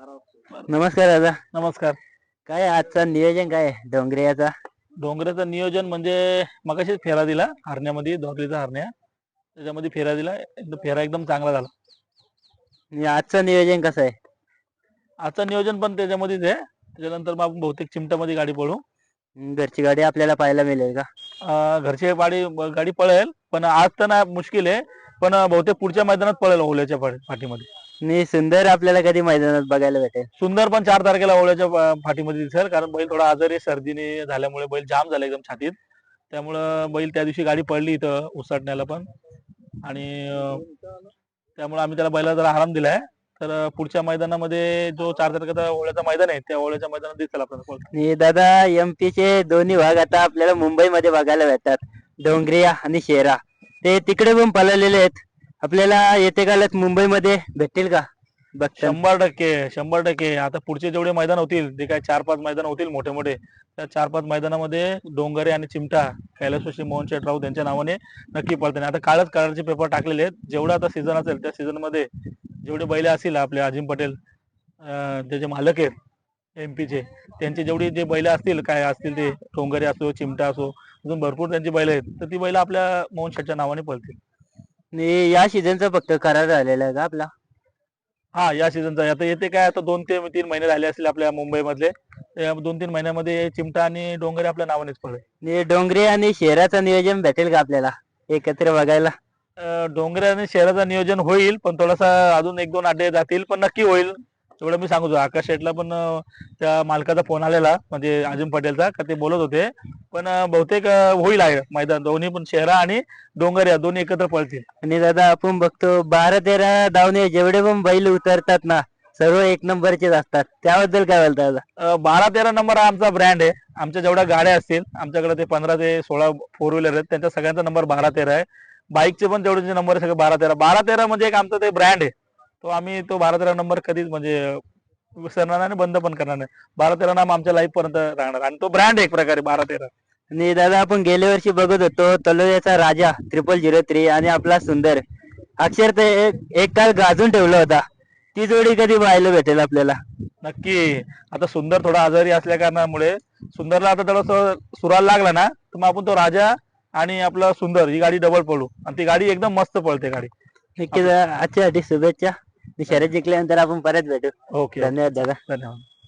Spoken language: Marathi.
नमस्कार दादा. नमस्कार. काय आजचं नियोजन काय आहे? डोंगरियाचा? डोंगराचं नियोजन म्हणजे मगाशीच फेरा दिला हरण्यामध्ये धोरलीचा हरण्या. त्याच्यामध्ये फेरा दिला एकदम फेरा एकदम चांगला झाला. आणि आजचं नियोजन कसं आहे? आजचं नियोजन पण त्याच्यामध्येच आहे. त्याच्यानंतर मग आपण बहुतेक चिमटामध्ये गाडी पळू. हम्म, घरची गाडी आपल्याला पाहायला मिळेल का? अं, घरची गाडी गाडी पळेल पण आज तर ना मुश्किल आहे. पण बहुतेक पुढच्या मैदानात पळेल ओल्याच्या पाठी- पाठीमध्ये. आणि सुंदर आपल्याला कधी मैदानात बघायला भेटेल. सुंदर पण चार तारखेला ओल्याच्या पा- पाठीमध्ये दिसेल. कारण बैल थोडा आजारी आहे, सर्दीने झाल्यामुळे बैल जाम झाला एकदम छातीत. त्यामुळं बैल त्या दिवशी गाडी पडली इथं उसाटण्याला पण. आणि अं, त्यामुळे आम्ही त्याला बैला जरा आराम दिलाय. तर अं, पुढच्या मैदानामध्ये जो चार तारखेचा ओळ्याचा मैदान आहे त्या ओळ्याच्या मैदानात दिसेल आपल्याला. आणि दादा एम चे दोन्ही भाग आता आपल्याला मुंबईमध्ये बघायला भेटतात. डोंगरिया आणि शेरा. ते तिकडे पण पळालेले आहेत. आपल्याला येते कालच मुंबईमध्ये. भेटतील का? बघता. शंभर टक्के शंभर टक्के. आता पुढचे जेवढे मैदान होतील जे काय चार पाच मैदान होतील मोठे मोठे त्या चार पाच मैदानामध्ये डोंगरे आणि चिमटा कैलासवासी मोहन शेठ त्यांच्या नावाने नक्की पडते आता कालच काळाचे पेपर टाकलेले आहेत. जेवढा आता सीझन असेल त्या सीझनमध्ये जेवढे बैले असतील आपले अजिम पटेल त्याचे मालक आहेत एमपीचे त्यांचे जेवढे जे बैल असतील काय असतील ते डोंगरे असो चिमटा असो अजून भरपूर त्यांची बैल आहेत तर ती बैल आपल्या मोहन शेटच्या नावाने पळतील. आणि या सीझनचा फक्त करार झालेला आहे का आपला? हा या सीझनचा आता येते काय? आता दोन ते तीन महिने राहिले असतील आपल्या मुंबईमधले. दोन तीन महिन्यामध्ये चिमटा आणि डोंगरे आपल्या नावानेच पडले. आणि डोंगरी आणि शेराचं नियोजन भेटेल का आपल्याला? एकत्र बघायला. डोंगरे आणि शहराचं नियोजन होईल पण थोडासा अजून एक दोन अड्डे जातील पण नक्की होईल. एवढं मी सांगतो आकाश शेटला पण त्या मालकाचा फोन आलेला म्हणजे अजिम पटेलचा का ते बोलत होते. पण बहुतेक होईल आहे मैदान. दोन्ही पण शहरा आणि डोंगर या दोन्ही एकत्र पळतील. आणि दादा आपण बघतो बारा तेरा धावणे जेवढे पण बैल उतरतात ना सर्व एक नंबरचेच असतात. त्याबद्दल काय बोलता दादा? बारा तेरा नंबर हा आमचा ब्रँड आहे. आमच्या जेवढ्या गाड्या असतील आमच्याकडे ते पंधरा ते सोळा फोर व्हीलर आहेत त्यांच्या सगळ्यांचा नंबर बारा तेरा आहे. बाईकचे पण तेवढे नंबर सगळे बारा तेरा. बारा तेरा म्हणजे एक आमचा ते ब्रँड आहे. तो आम्ही तो बारा तेरा नंबर कधीच म्हणजे विसरणार नाही आणि बंद पण करणार नाही. बारा तेरा नाम आमच्या लाईफ पर्यंत राहणार. आणि तो ब्रँड एक प्रकारे बारा तेरा. आणि दादा आपण गेल्या वर्षी बघत होतो तलोयाचा राजा ट्रिपल झिरो थ्री आणि आपला सुंदर. अक्षर ते एक काळ गाजून ठेवला होता. ती जोडी कधी पाहायला भेटेल आपल्याला? नक्की. आता सुंदर थोडा आजारी असल्या कारणामुळे सुंदरला आता थोडस सुराला लागला ना तर मग आपण तो राजा आणि आपला सुंदर ही गाडी डबल पळू. आणि ती गाडी एकदम मस्त पळते गाडी. नक्की आजच्यासाठी शुभेच्छा. शर्यत जिंकल्यानंतर आपण परत भेटू. ओके. धन्यवाद दादा. धन्यवाद.